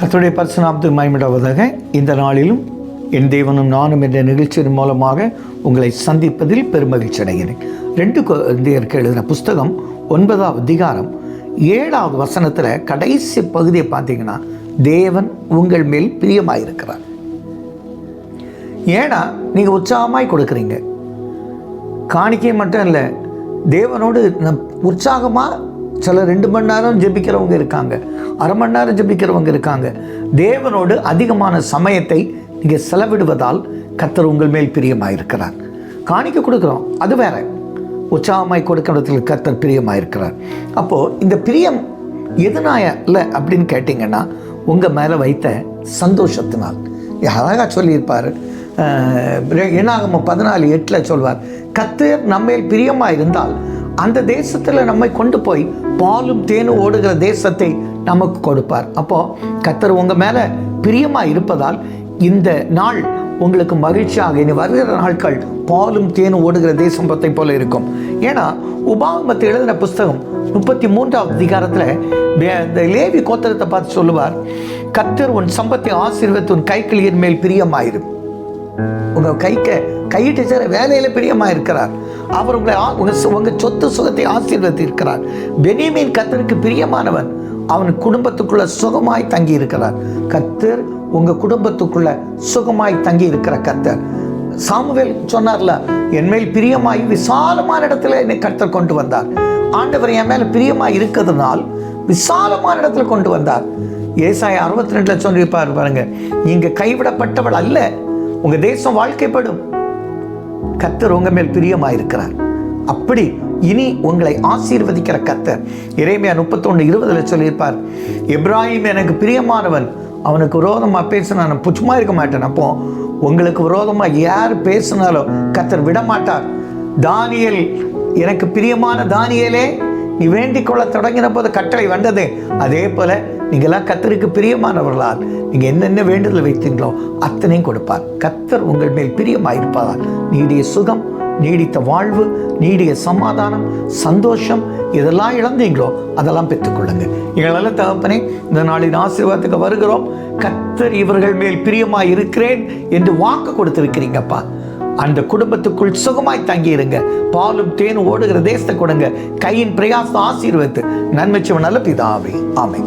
கத்துடைய பரிசுநாமத்து மயமிடாவதாக இந்த நாளிலும் என் தேவனும் நானும் என்ற நிகழ்ச்சியின் மூலமாக உங்களை சந்திப்பதில் பெருமகிழ்ச்சி அடைகிறேன். ரெண்டு குழந்தையருக்கு எழுதின புஸ்தகம் ஒன்பதாவது அதிகாரம் ஏழாவது வசனத்தில் கடைசி பகுதியை பார்த்தீங்கன்னா தேவன் உங்கள் மேல் பிரியமாயிருக்கிறார். ஏன்னா நீங்கள் உற்சாகமாய் கொடுக்குறீங்க. காணிக்கை மட்டும் இல்லை தேவனோடு நம் உற்சாகமாக சில ரெண்டு மணி நேரம் ஜெபிக்கிறவங்க இருக்காங்க. அரை மணி நேரம் ஜெபிக்கிறவங்க இருக்காங்க. தேவனோடு அதிகமான சமயத்தை நீங்கள் செலவிடுவதால் கத்தர் உங்கள் மேல் பிரியமாயிருக்கிறார். காணிக்க கொடுக்குறோம். அது வேற. உற்சாகமாய் கொடுக்கறதுல கத்தர் பிரியமாயிருக்கிறார். அப்போது இந்த பிரியம் எதனாய இல்லை அப்படின்னு கேட்டிங்கன்னா உங்கள் மேலே வைத்த சந்தோஷத்தினால். அழகாக சொல்லியிருப்பார். என்னாகம பதினாலு எட்டில் சொல்வார். கத்தர் நம்மேல் பிரியமாக இருந்தால் அந்த தேசத்தில் நம்மை கொண்டு போய் பாலும் தேனும் ஓடுகிற தேசத்தை நமக்கு கொடுப்பார். அப்போது கத்தர் உங்கள் மேலே பிரியமாக இருப்பதால் இந்த நாள் உங்களுக்கு மகிழ்ச்சியாக இனி வருகிற நாட்கள் பாலும் தேனும் ஓடுகிற தேசம் பத்தை போல இருக்கும். ஏன்னா உபாகமத்தை எழுதின புஸ்தகம் முப்பத்தி மூன்றாவது அதிகாரத்தில் இந்த லேவி கோத்திரத்தை பார்த்து சொல்லுவார் கத்தர் உன் சம்பத்தை ஆசீர்வத்து உன் கைக்கிளியின் மேல் பிரியமாயிரும் உங்க கைக்க கையிட்டு சேர வேலையில பிரியமாக இருக்கிறார் அவர் உங்களை உங்க சொத்து சுகத்தை ஆசீர்வதி இருக்கிறார் பெனியமீன் கத்தருக்கு பிரியமானவன். அவன் குடும்பத்துக்குள்ள சுகமாய் தங்கி இருக்கிறார் கத்தர் உங்க குடும்பத்துக்குள்ள சுகமாய் தங்கி இருக்கிற கத்தர் சாமுவேல் சொன்னார்ல என் மேல் பிரியமாய் விசாலமான இடத்துல என்னை கத்தர் கொண்டு வந்தார். ஆண்டவர் என் மேல பிரியமாய் இருக்கிறதுனால் விசாலமான இடத்துல கொண்டு வந்தார். ஏசாய அறுபத்தி ரெண்டுல சொல்லியிருப்பார் பாருங்க நீங்க கைவிடப்பட்டவள் அல்ல உங்க தேசம் வாழ்க்கைப்படும். கத்தர் உங்க மேல் பிரியமாயிருக்கிறார். அப்படி இனி உங்களை ஆசீர்வதிக்கிற கத்தர். இறைமையா முப்பத்தொன்று இருபதுல சொல்லியிருப்பார் இப்ராஹிம் எனக்கு பிரியமானவன் அவனுக்கு விரோதமாக பேசினா நான் புச்சமாக இருக்க மாட்டேன். அப்போ உங்களுக்கு விரோதமாக யார் பேசினாலும் கத்தர் விட மாட்டார் தானியல் எனக்கு பிரியமான தானியலே நீ வேண்டிக் கொள்ள தொடங்கின போது கட்டளை வந்தது. அதே போல நீங்களாம் கத்தருக்கு பிரியமானவர்களால் நீங்க என்னென்ன வேண்டுதல் வைத்தீங்களோ அத்தனையும் கொடுப்பார். கத்தர் உங்கள் மேல் பிரியமாயிருப்பதால் நீடிய சுகம் நீடித்த வாழ்வு நீடிய சமாதானம் சந்தோஷம் இதெல்லாம் இழந்தீங்களோ அதெல்லாம் பெற்றுக்கொள்ளுங்க எங்களால் தகப்பனே இந்த நாளின் ஆசீர்வாதத்துக்கு வருகிறோம். கத்தர் இவர்கள் மேல் பிரியமாய் இருக்கிறேன் என்று வாக்கு கொடுத்திருக்கிறீங்கப்பா. அந்த குடும்பத்துக்குள் சுகமாய் தங்கி இருங்க பாலும் தேனும் ஓடுகிற தேசத்தை கொடுங்க. கையின் பிரயாசம் ஆசீர்வத்து நன்மைச்சவன் நல்ல பிதாவே. ஆமை